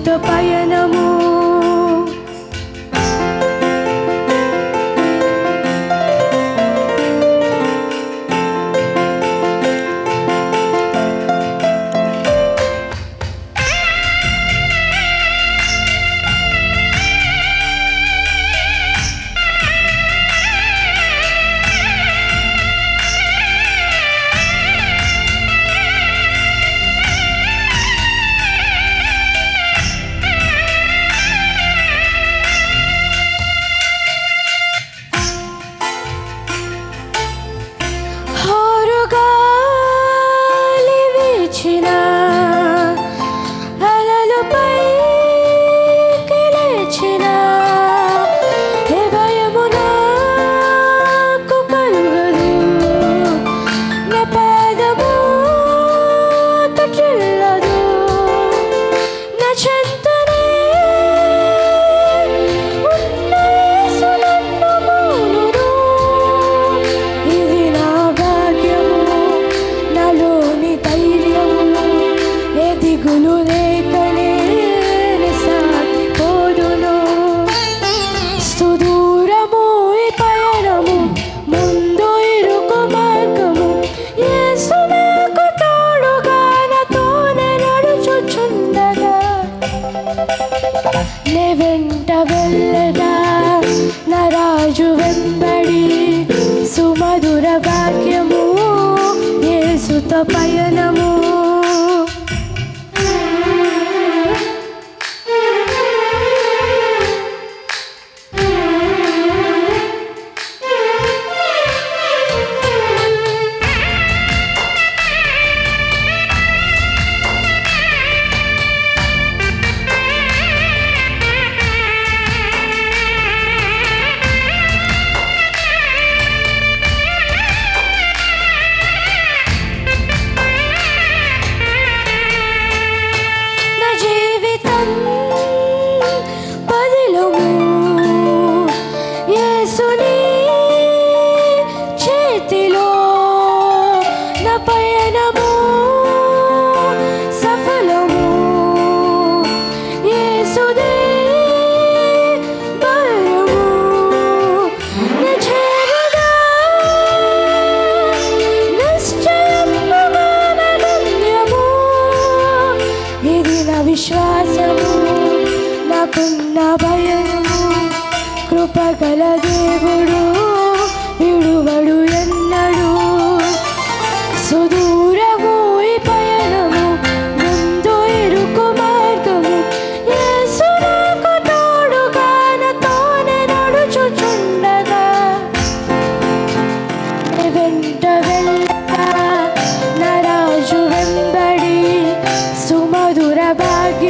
యేసుతో పయనము ఏ దిగులు సాగిపోదును సుదూరము ఈ పయనము ముందు ఇరుకు మార్గము. యేసు నాకు తోడుగా నాతోనే నడుచుచుండగా. నే వెంట వెళ్ళగా నా రాజు వెంబడి సుమధుర యేసుతో పయనము. కృపగల దేవుడు విడువడు ఎన్నడు. సుదూరము ఈ పయనము ముందు ఇరుకు మార్గము. యేసు నాకు తోడుగా నాతోనే నడుచుచుండగా. వెంట వెళ్ళగా నా రాజు వెంబడి సుమధుర భాగ్య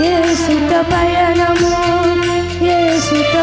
ఏ సుత పయనము ఏ సుత